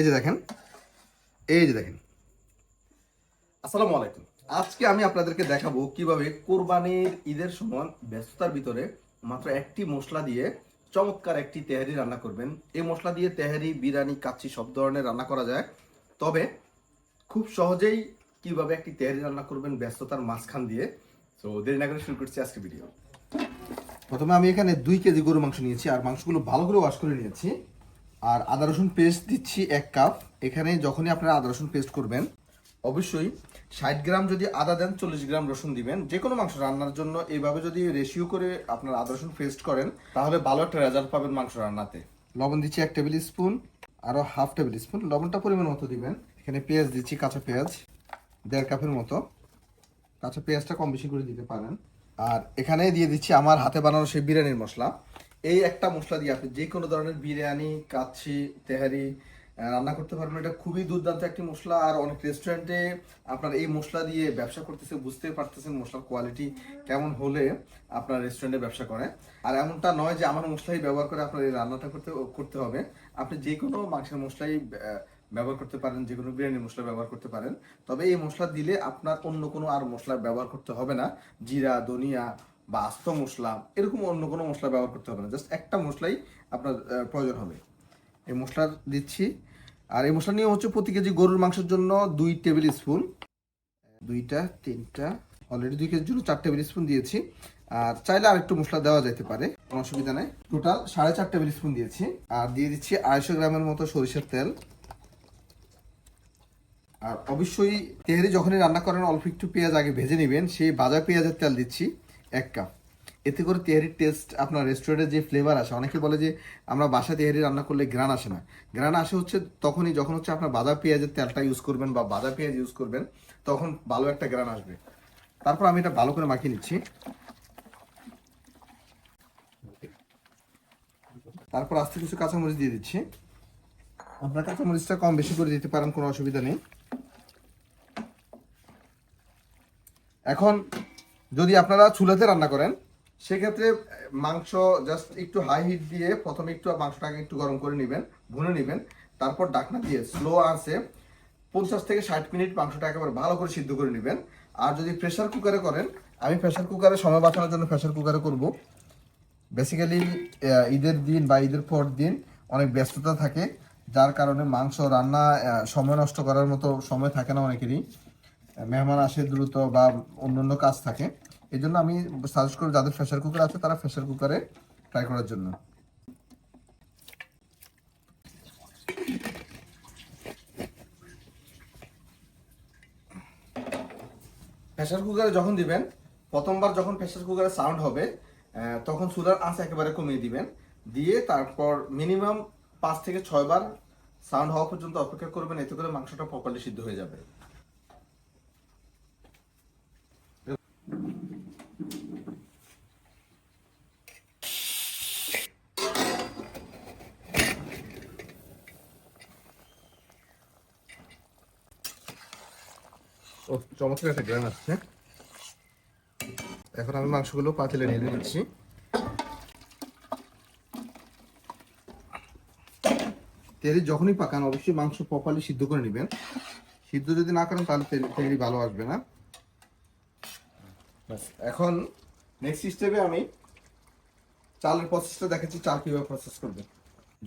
এই যে দেখেন, এই যে দেখেন। আসসালামু আলাইকুম। আজকে আমি আপনাদেরকে দেখাবো কীভাবে কোরবানির ঈদের সময় ব্যস্ততার ভিতরে মাত্র একটি মশলা দিয়ে চমৎকার একটি তেহারি রান্না করবেন। এই মশলা দিয়ে তেহারি, বিরিয়ানি, কাচ্চি সব ধরনের রান্না করা যায়। তবে খুব সহজেই কীভাবে একটি তেহারি রান্না করবেন ব্যস্ততার মাঝখান দিয়ে। তো দেরি না করে শুরু করছি আজকে ভিডিও। প্রথমে আমি এখানে দুই কেজি গরু মাংস নিয়েছি, আর মাংসগুলো ভালো করে ওয়াশ করে নিয়েছি। আর আদা রসুন পেস্ট দিচ্ছি এক কাপ এখানে যখনই আপনারা আদা রসুন পেস্ট করবেন, অবশ্যই ষাট গ্রাম যদি আদা দেন, চল্লিশ গ্রাম রসুন দিবেন। যে কোনো মাংস রান্নার জন্য এইভাবে যদি রেশিও করে আপনার আদা রসুন পেস্ট করেন, তাহলে ভালো একটা রেজাল্ট পাবেন মাংস রান্নাতে। লবণ দিচ্ছি এক টেবিল স্পুন আরও হাফ টেবিল স্পুন লবণটা পরিমাণ মতো দিবেন। এখানে পেঁয়াজ দিচ্ছি কাঁচা পেঁয়াজ, দেড় কাপের মতো। কাঁচা পেঁয়াজটা কম বেশি করে দিতে পারেন। আর এখানে দিয়ে দিচ্ছি আমার হাতে বানানো সেই বিরিয়ানির মশলা। এই একটা মশলা দিয়ে আপনি যে কোনো ধরনের বিরিয়ানি কাচ্ছি তেহারি রান্না করতে পারবেন। এটা খুবই দুর্দান্ত একটি মশলা আর অনেক রেস্টুরেন্টে আপনার এই মশলা দিয়ে ব্যবসা করতেছে বুঝতে পারতেছেন মশলার কোয়ালিটি কেমন হলে আপনার রেস্টুরেন্টে ব্যবসা করে। আর এমনটা নয় যে আমার মশলাই ব্যবহার করে আপনার এই রান্নাটা করতে করতে হবে। আপনি যে কোনো মাংসের মশলাই ব্যবহার করতে পারেন, যে কোনো বিরিয়ানির মশলা ব্যবহার করতে পারেন। তবে এই মশলা দিলে আপনার অন্য কোনো আর মশলা ব্যবহার করতে হবে না। জিরা, ধনিয়া বা আস্ত মশলা, এরকম অন্য কোনো মশলা ব্যবহার করতে হবে না। জাস্ট একটা মশলাই আপনার প্রয়োজন হবে। এই মশলা দিচ্ছি। আর এই মশলা নিয়ে হচ্ছে প্রতি কেজি গরুর মাংসের জন্য দুই টেবিল স্পুন, দুইটা, তিনটা অলরেডি দুই কেজির জন্য চার টেবিল স্পুন দিয়েছি। আর চাইলে আরেকটু মশলা দেওয়া যেতে পারে, কোনো অসুবিধা নেই। টোটাল সাড়ে চার টেবিল স্পুন দিয়েছি। আর দিয়ে দিচ্ছি আড়াইশো গ্রামের মতো সরিষার তেল। আর অবশ্যই তেহারি যখনই রান্না করেন, অল্প একটু পেঁয়াজ আগে ভেজে নেবেন, সেই ভাজা পেঁয়াজের তেল দিচ্ছি। এক কাপ। এতে করে তেহারির টেস্ট আপনার রেস্টুরেন্টে যে ফ্লেভার আসে, অনেকে বলে যে আমরা বাসা তেহারি রান্না করলে গ্রান আসে না। গ্রান আসে হচ্ছে তখনই যখন হচ্ছে আপনার বাদা পেঁয়াজের তেলটা ইউজ করবেন বা বাদা পেঁয়াজ ইউজ করবেন, তখন ভালো একটা গ্রান আসবে। তারপর আমি এটা ভালো করে মাখিয়ে নিচ্ছি। তারপর আস্তে কিছু কাঁচামরিচ দিয়ে দিচ্ছি। আপনার কাঁচামরিচটা কম বেশি করে দিতে পারেন, কোনো অসুবিধা নেই। এখন যদি আপনারা চুলাতে রান্না করেন, সেক্ষেত্রে মাংস জাস্ট একটু হাই হিট দিয়ে প্রথমে একটু মাংসটাকে একটু গরম করে নেবেন, ভুনে নেবেন, তারপর ডাকনা দিয়ে স্লো আছে পঞ্চাশ থেকে ষাট মিনিট মাংসটা একেবারে ভালো করে সিদ্ধ করে নেবেন। আর যদি প্রেশার কুকারে করেন, আমি প্রেশার কুকারে সময় বাঁচানোর জন্য প্রেশার কুকারে করব। বেসিক্যালি ঈদের দিন বা ঈদের পর দিন অনেক ব্যস্ততা থাকে, যার কারণে মাংস রান্না সময় নষ্ট করার মতো সময় থাকে না অনেকেরই। মেহমান আসে দ্রুত বা অন্যান্য কাজ থাকে এই জন্য আমি সাজেস্ট করি যাদের প্রেশার কুকার আছে তারা প্রেশার কুকারে ট্রাই করার জন্য। প্রেশার কুকারে যখন দিবেন, প্রথমবার যখন প্রেশার কুকারে সাউন্ড হবে তখন চুলার আঁচ একেবারে কমিয়ে দিবেন। দিয়ে তারপর মিনিমাম পাঁচ থেকে ছয় বার সাউন্ড হওয়া পর্যন্ত অপেক্ষা করবেন, এতে করে মাংসটা প্রপারলি সিদ্ধ হয়ে যাবে। ও, চমৎকার একটা গ্রান আসছে। এখন আমি মাংসগুলো পাতিলে নিয়ে নিচ্ছি তেরি যখনই পাকান, অবশ্যই মাংস প্রপারলি সিদ্ধ করে নেবেন। সিদ্ধ যদি না করেন, তাহলে তেল- তেরি ভালো আসবে না। এখন নেক্সট স্টেপে আমি চালের প্রসেসটা দেখাচ্ছি, চাল কীভাবে প্রসেস করবেন।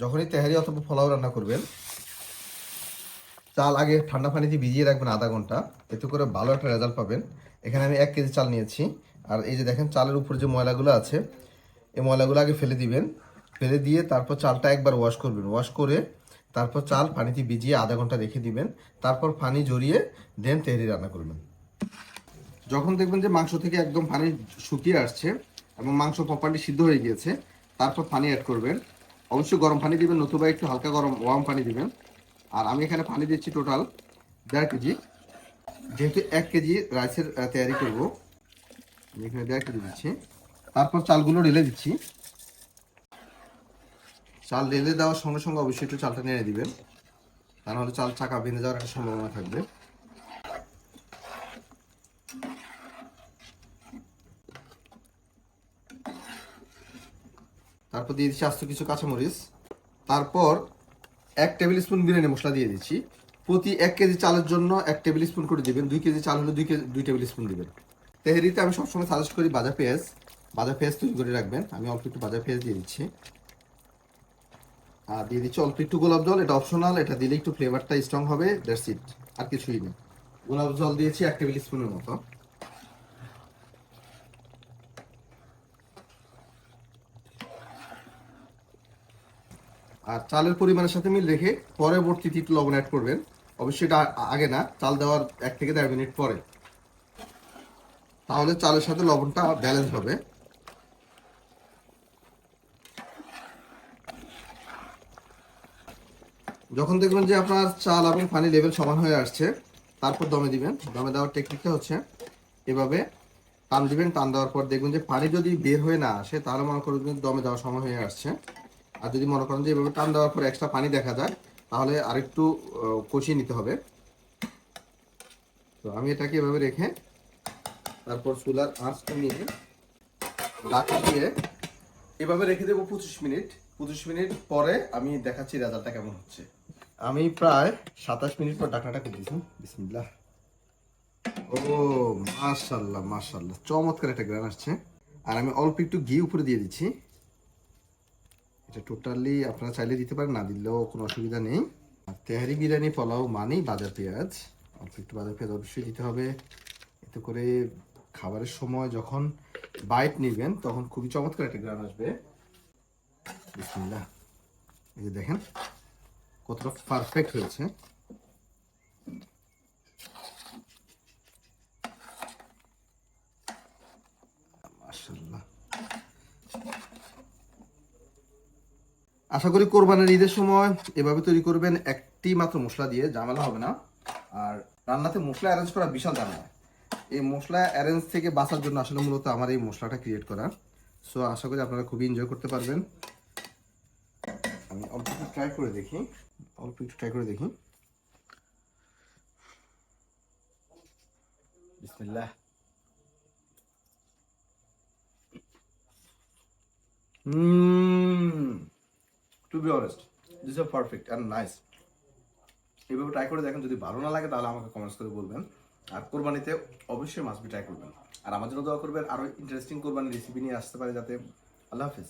যখনই তেহারি অথবা পোলাও রান্না করবেন, চাল আগে ঠান্ডা পানিতে ভিজিয়ে রাখবেন আধা ঘণ্টা, এতে করে ভালো একটা রেজাল্ট পাবেন। এখানে আমি এক কেজি চাল নিয়েছি, আর এই যে দেখেন চালের উপর যে ময়লাগুলো আছে, এই ময়লাগুলো আগে ফেলে দিবেন। ফেলে দিয়ে তারপর চালটা একবার ওয়াশ করবেন। ওয়াশ করে তারপর চাল পানিতে ভিজিয়ে আধা ঘণ্টা রেখে দিবেন। তারপর পানি জড়িয়ে দেন তেহারি রান্না করবেন। যখন দেখবেন যে মাংস থেকে একদম পানি শুকিয়ে আসছে এবং মাংস প্রপারলি সিদ্ধ হয়ে গিয়েছে, তারপর পানি অ্যাড করবেন। অবশ্যই গরম পানি দিবেন, নতুবা একটু হালকা গরম ওয়ার্ম পানি দিবেন। আর আমি এখানে পানি দিচ্ছি টোটাল দেড় কেজি। যেহেতু এক কেজি রাইসের তৈরি করব, আমি এখানে দেড় কেজি দিচ্ছি। তারপর চালগুলো ঢেলে দিচ্ছি। চাল ঢেলে দেওয়ার সঙ্গে সঙ্গে অবশ্যই একটু চালটা নেড়ে দিবেন। তা নাহলে চাল চাকা ভেঙে যাওয়ার একটা সম্ভাবনা থাকবে। তারপর দিয়ে দিচ্ছি আস্ত কিছু কাঁচামরিচ। তারপর এক টেবিল স্পুন বিরিয়ানি মশলা দিয়ে দিচ্ছি। প্রতি এক কেজি চালের জন্য এক টেবিল স্পুন করে দিবেন। দুই কেজি চাল হলে দুই কেজি, দুই টেবিল স্পুন দিবেন। তেহারিতে আমি সবসময় সাজেস্ট করি বাজা পেঁয়াজ। বাজা পেঁয়াজ তৈরি করে রাখবেন। আমি অল্প একটু বাজা পেঁয়াজ দিয়ে দিচ্ছি। আর দিয়ে দিচ্ছি অল্প একটু গোলাপ জল। এটা অপশনাল এটা দিলে একটু ফ্লেভারটা স্ট্রং হবে। দ্যাটস ইট আর কিছুই নেই। গোলাপ জল দিয়েছি এক টেবিল স্পুনের মতো। আর চালের পরিমাণের সাথে মিল রেখে পরবর্তীতে একটু লবণ অ্যাড করবেন। অবশ্যই এটা আগে না, চাল দেওয়ার এক থেকে দেড় মিনিট পরে। তাহলে চালের সাথে লবণটা ব্যালেন্স হবে। যখন দেখবেন যে আপনার চাল এবং পানি লেভেল সমান হয়ে আসছে, তারপর দমে দিবেন। দমে দেওয়ার টেকনিকটা হচ্ছে, এভাবে টান দিবেন। টান দেওয়ার পর দেখবেন যে পানি যদি বের হয়ে না আসে, তাহলে মনে করবেন দমে দেওয়ার সময় হয়ে আসছে। আর যদি মনে করেন যে এভাবে টান দেওয়ার পর এক্সট্রা পানি দেখা যায়, তাহলে আরেকটু কষিয়ে নিতে হবে। তো আমি এটাকে এভাবে রেখে তারপর চুলার আঁচ কমিয়ে ঢাকা দিয়ে এভাবে রেখে দেবো পঁচিশ মিনিট। পঁচিশ মিনিট পরে আমি দেখাচ্ছি রেজাল্টটা কেমন হচ্ছে। আমি প্রায় সাতাশ মিনিট পর ঢাকনাটা খুলে দিয়েছি বিসমিল্লাহ। ও, মাশাল্লাহ মাশাল্লাহ। চমৎকার একটা গ্রান আসছে। আর আমি অল্প একটু ঘি উপরে দিয়ে দিচ্ছি। টোটালি আপনারা চাইলে দিতে পারেন, না দিলেও কোনো অসুবিধা নেই। আর তেহারি বিরিয়ানি, পোলাও মানেই বাজার পেঁয়াজ। অল্প একটু বাজার পেঁয়াজ অবশ্যই দিতে হবে। এতে করে খাবারের সময় যখন বাইট নেবেন, তখন খুবই চমৎকার একটা গ্রাম আসবে। বিসমিল্লা এই যে দেখেন, কতটা পারফেক্ট হয়েছে। আশা করি কোরবানির ঈদের সময় এভাবে তৈরি করবেন একটি মাত্র মশলা দিয়ে, ঝামেলা হবে না। আর রান্নাতে মশলা অ্যারেঞ্জ করা বিশাল ঝামেলা। এই মশলা অ্যারেঞ্জ থেকে বাঁচার জন্য আসলে মূলত আমার এই মশলাটা ক্রিয়েট করা। সো আশা করি আপনারা খুবই এনজয় করতে পারবেন। আমি অল্প একটু ট্রাই করে দেখি। অল্প একটু ট্রাই করে দেখি। বিসমিল্লাহ। To be honest this are perfect and nice এভাবে ট্রাই করে দেখেন, যদি ভালো না লাগে তাহলে আমাকে কমেন্টস করে বলবেন। আর কোরবানিতে অবশ্যই মাছবি ট্রাই করবেন। আর আমার জন্য দোয়া করবেন আরও ইন্টারেস্টিং কোরবানির রেসিপি নিয়ে আসতে পারে যাতে। আল্লাহ হাফিজ।